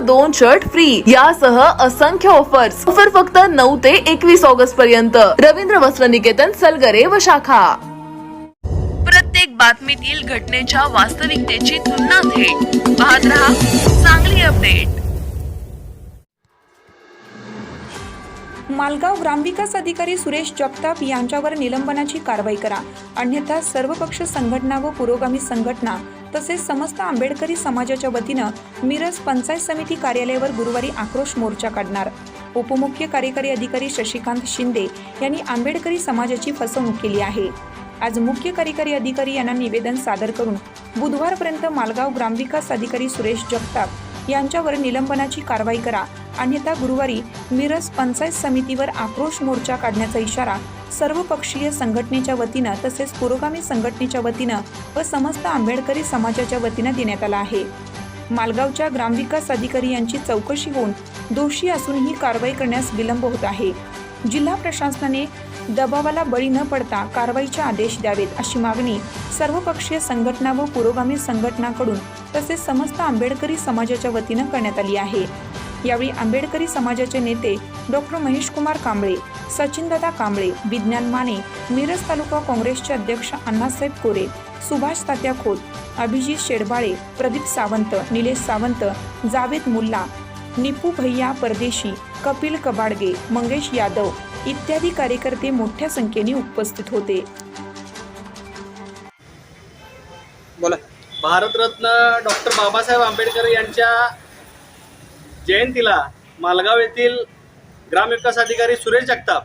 दोन shirt free यासह असंख्य ऑफर्स ऑफर फक्त नऊ ते एकवीस ऑगस्ट पर्यंत. रवींद्र वस्त्र निकेतन सलगरे व शाखा. प्रत्येक बातमीतील घटनेच्या वास्तविकतेची तुलना थेट. पाहत रहा चांगली अपडेट मालगाव ग्रामविकास अधिकारी सुरेश जगताप यांच्यावर निलंबनाची कारवाई करा. अन्यथा सर्वपक्ष संघटना व पुरोगामी संघटना तसेच समस्त आंबेडकरी समाजाच्या वतीनं मिरज पंचायत समिती कार्यालयावर गुरुवारी आक्रोश मोर्चा काढणार. उपमुख्य कार्यकारी अधिकारी शशिकांत शिंदे यांनी आंबेडकरी समाजाची फसवणूक केली आहे. आज मुख्य कार्यकारी अधिकारी यांना निवेदन सादर करून बुधवारपर्यंत मालगाव ग्रामविकास अधिकारी सुरेश जगताप यांच्यावर निलंबनाची कारवाई करा. अन्यथा गुरुवारी मिरज पंचायत समितीवर आक्रोश मोर्चा काढण्याचा इशारा सर्वपक्षीय संघटनेच्या वतीनं तसेच पुरोगामी संघटनेच्या वतीनं व समस्त आंबेडकरी समाजाच्या वतीनं देण्यात आला आहे. मालगावच्या ग्रामविकास अधिकारी यांची चौकशी होऊन दोषी असूनही कारवाई करण्यास विलंब होत आहे. जिल्हा प्रशासनाने दबावाला बळी न पडता कारवाईचे आदेश द्यावेत अशी मागणी सर्वपक्षीय संघटना व पुरोगामी संघटनाकडून तसेच समस्त आंबेडकरी समाजाच्या वतीनं करण्यात आली आहे. यावेळी आंबेडकरी समाजाचे नेते डॉक्टर महेशकुमार कांबळे सचिनदादा कांबळे विज्ञान माने मिरज तालुका काँग्रेसचे अध्यक्ष अण्णासाहेब कोरे सुभाष तात्या खोत अभिजित शेडबाळे प्रदीप सावंत निलेश सावंत जावेद मुल्ला निपू भैया परदेशी कपिल कबाडगे मंगेश यादव इत्यादी कार्यकर्ते मोठ्या संख्येने उपस्थित होते. बोला. भारतरत्न डॉक्टर बाबासाहेब आंबेडकर यांच्या जयंतीला मालगाव येथील ग्रामविकास अधिकारी सुरेश जगताप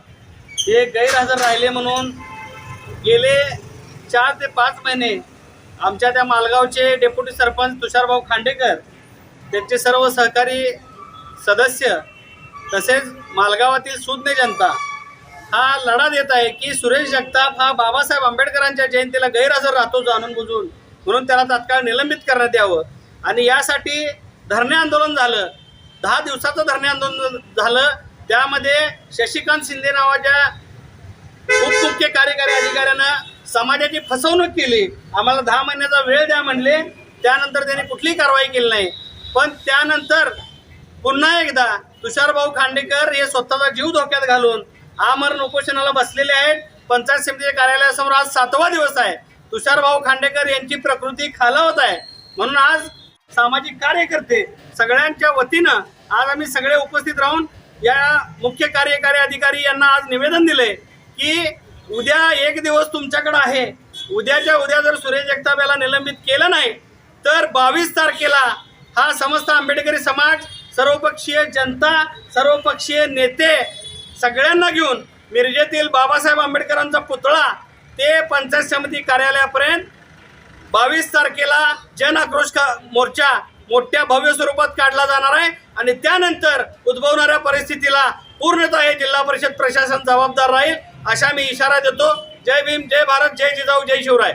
हे गैरहजर राहिले म्हणून गेले चार ते पाच महिने आमच्या त्या मालगावचे डेप्युटी सरपंच तुषारभाऊ खांडेकर त्यांचे सर्व सहकारी सदस्य तसेच मालगावातील सुज्ञ जनता हा लढा देत आहे की सुरेश जगताप हा बाबासाहेब आंबेडकरांच्या जयंतीला गैरहजर राहतो जाणून बुजून म्हणून त्याला तात्काळ निलंबित करण्यात यावं. आणि यासाठी धरणे आंदोलन झालं. दहा दिवसाचं धरणे आंदोलन झालं. त्यामध्ये शशिकांत शिंदे नावाच्या उपमुख्य कार्यकारी अधिकाऱ्यानं समाजाची फसवणूक केली. आम्हाला दहा महिन्याचा वेळ द्या म्हणले. त्यानंतर त्यांनी कुठलीही कारवाई केली नाही. पण त्यानंतर पुन्हा एकदा तुषारभाऊ खांडेकर हे स्वतःचा जीव धोक्यात घालून आमरण उपोषणाला बसलेले आहेत. पंचायत समितीच्या कार्यालयासमोर आज सातवा दिवस आहे. तुषारभाऊ खांडेकर यांची प्रकृती खालावत आहे. म्हणून आज सामाजिक कार्यकर्ते सगळ्यांच्या वतीनं आज आम्ही सगळे उपस्थित राहून या मुख्य कार्यकारी अधिकारी यांना आज निवेदन दिले की उद्या एक दिवस तुमच्याकडे आहे. उद्याच्या उद्या जर सुरेश जगताप याला निलंबित केलं नाही तर बावीस तारखेला हा समस्त आंबेडकरी समाज सर्वपक्षीय जनता सर्वपक्षीय नेते सगळ्यांना घेऊन मिरजेतील बाबासाहेब आंबेडकरांचा पुतळा ते पंचायत समिती कार्यालयापर्यंत बावीस तारखेला जन आक्रोश मोर्चा मोठ्या भव्य स्वरूपात काढला जाणार आहे. आणि त्यानंतर उद्भवणाऱ्या परिस्थितीला पूर्णतः हे जिल्हा परिषद प्रशासन जबाबदार राहील अशा मी इशारा देतो. जय भीम जय भारत जय जिजाऊ जय शिवराय.